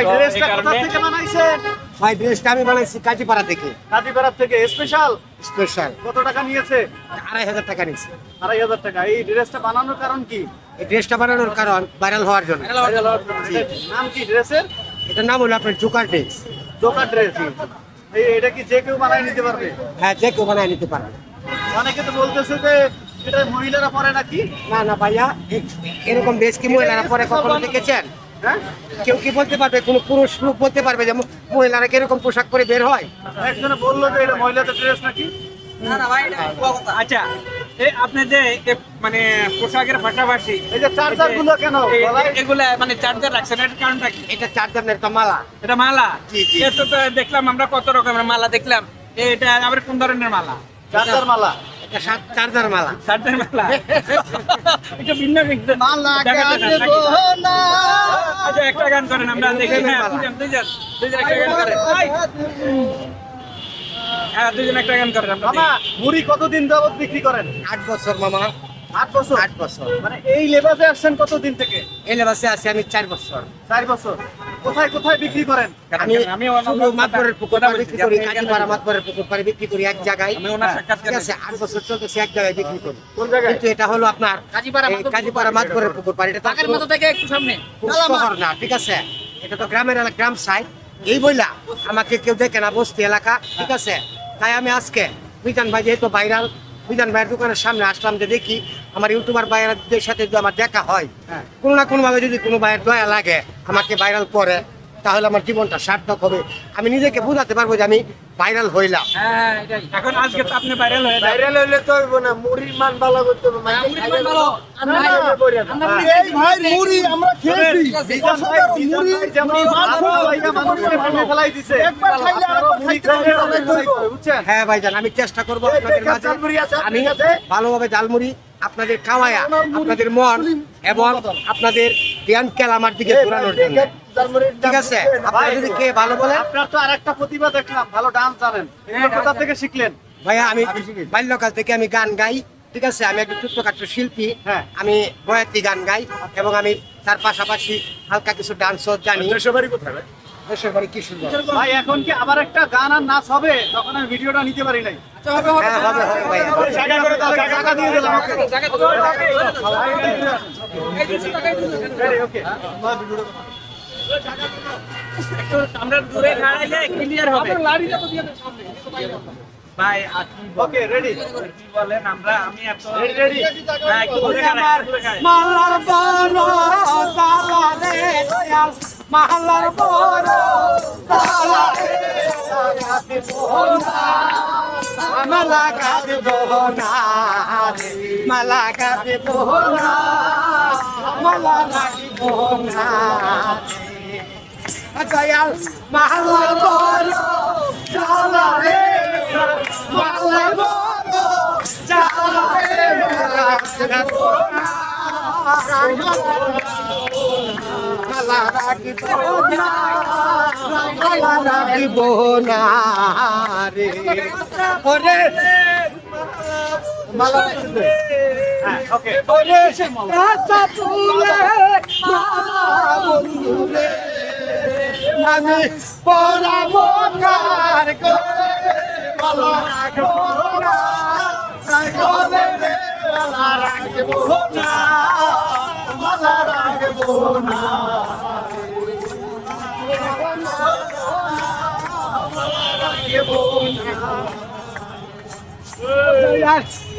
ভাই ড্রেসটা কোথা থেকে বানাইছেন? ভাই ড্রেসটা আমি বানাইছি কাজীপাড়া থেকে। কাজীপাড়া থেকে স্পেশাল স্পেশাল কত টাকা নিয়েছে? আড়াই হাজার টাকা নিচ্ছি আড়াই হাজার টাকা। এই ড্রেসটা বানানোর কারণ কি? এই ড্রেসটা বানানোর কারণ ভাইরাল হওয়ার জন্য। এটার নাম কি ড্রেসের এটার নাম হলো আপনার জোকার ড্রেস দোকান ড্রেস এই এটা কি যে কেউ বানায় নিতে পারবে? হ্যাঁ যে কেউ বানায় নিতে পারবে। অনেকে তো বলতেছে যে এটা মহিলারা পরে নাকি? না না ভাইয়া এরকম ড্রেস কি মহিলারা পরে কখনো দেখেছেন? হ্যাঁ? কেউ কি বলতে পারবে? কোনো পুরুষ লোক বলতে পারবে যে মহিলারা কীরকম পোশাক পরে বের হয়? একজনে বলল যে এটা মহিলাদের ড্রেস নাকি? আচ্ছা এই আপনি যে মানে পোশাকের পাশাপাশি এই যে চার্জারগুলো কেন এগুলা মানে চার্জার রাখছেন এর কারণটা কি? এটা চার দামের একটা মালা। এটা মালা? জি, জি। এত তো দেখলাম আমরা কত রকমের মালা দেখলাম। এটা আবার কোন ধরনের মালা? চার্জার মালা। সাত চার্জার মালা। ভিন্ন। আচ্ছা একটা গান করেন আমরা দেখি প্রেমের হ্যাঁ দুজন দুজন দুজন একটা গান করেন। হ্যাঁ দুজন একটা গান করেন মামা মুড়ি কতদিন যাবত বিক্রি করেন? আট বছর মামা। আট বছর? আট বছর। মানে এই লেবাসে আসছেন কতদিন থেকে? এই লেবাসে আছি আমি চার বছর। চার বছর। কোথায় কোথায় বিক্রি করেন? আমি আমি শুধু মাতবরের পুকুর পাড়ে বিক্রি করি আপনি মাতবরের পুকুর পাড়ে বিক্রি করি এক জায়গায়। আমি ওনার সাক্ষাৎ ঠিক আছে আট বছর চলতেছে এক জায়গায় বিক্রি করি। কোন জায়গায়? কিন্তু এটা হলো আপনার কাজীপাড়া মাতবরের পুকুর পাড়ে। এটা তো মতো থেকে একটু সামনে। শহর না ঠিক আছে? এটা তো গ্রামের এলাকা গ্রাম সাইড। এই বইলা আমাকে কেউ দেখে না বস্তি এলাকা ঠিক আছে? তাই আমি আজকে মিজান ভাই যেহেতু ভাইরাল মিজান ভাইয়ের দোকানের সামনে আসলাম যে দেখি আমার ইউটিউবার ভাইয়ারদের সাথে যদি আমার দেখা হয় হ্যাঁ। কোনো না কোনো ভাবে যদি কোনো ভাইয়ের দয়া লাগে আমাকে ভাইরাল করে তাহলে আমার জীবনটা সার্থক হবে। আমি নিজেকে বোঝাতে পারব যে আমি ভাইরাল হইলাম। হ্যাঁ এখন আজকে তো আপনি ভাইরাল হয়ে ভাইরাল হইলে তো হইব না মুড়ির মান ভালো করতে হবে হ্যাঁ, এই ভাই মুড়ি আমরা খেয়েছি। ফেলাই দিছে একবার খাইলে হ্যাঁ ভাইজান আমি চেষ্টা করব আপনাদের মাঝে। আমি ভালোভাবে জালমুড়ি আপনাদের খাওয়ায়া আপনাদের মন এবং আপনাদের জ্ঞান কেল আমার দিকে ঘোরানোর জন্য। ঠিক আছে? আপনারা যদি খেয়ে ভালো বলেন। আপনার তো আরেকটা প্রতিভা দেখলাম ভালো ডান্স জানেন। এগুলো কোথা থেকে শিখলেন? ভাইয়া আমি বাল্যকাল থেকে আমি গান গাই ঠিক আছে? আমি একটা ছোট্টখাট্ট শিল্পী। হ্যাঁ। আমি বয়াতি গান গাই এবং আমি তার পাশাপাশি হালকা কিছু ডান্সও জানি। দেশের বাড়ি কি ভাই এখন কি আবার একটা গান আর নাচ হবে? তখন আমি ভিডিওটা নিতে পারি নাই। হবে হবে ভাইয়া। জায়গা করে তাহলে টাকা দিয়ে দিলাম। ওকে ওকে একটু আমরা দূরে দাঁড়াইলে ক্লিয়ার হবে। ভাই? ওকে রেডি বলেন আমরা? আমি এত রেডি রেডি হ্যাঁ। মালার মালার বড় মালা গাতে বোনা মালা গাতে বোনা মালা গাতে বোনা দয়াল মালার রাখিব না আমি করে রাখিব না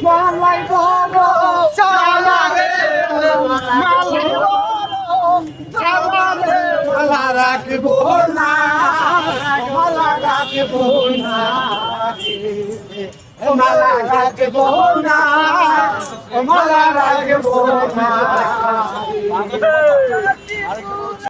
মালাই বড় চালা রে মালাই বড় চালা রে মালা রাখিব না মালা রাখিব না মালা রাখিব না মালা রাখিব না। 走走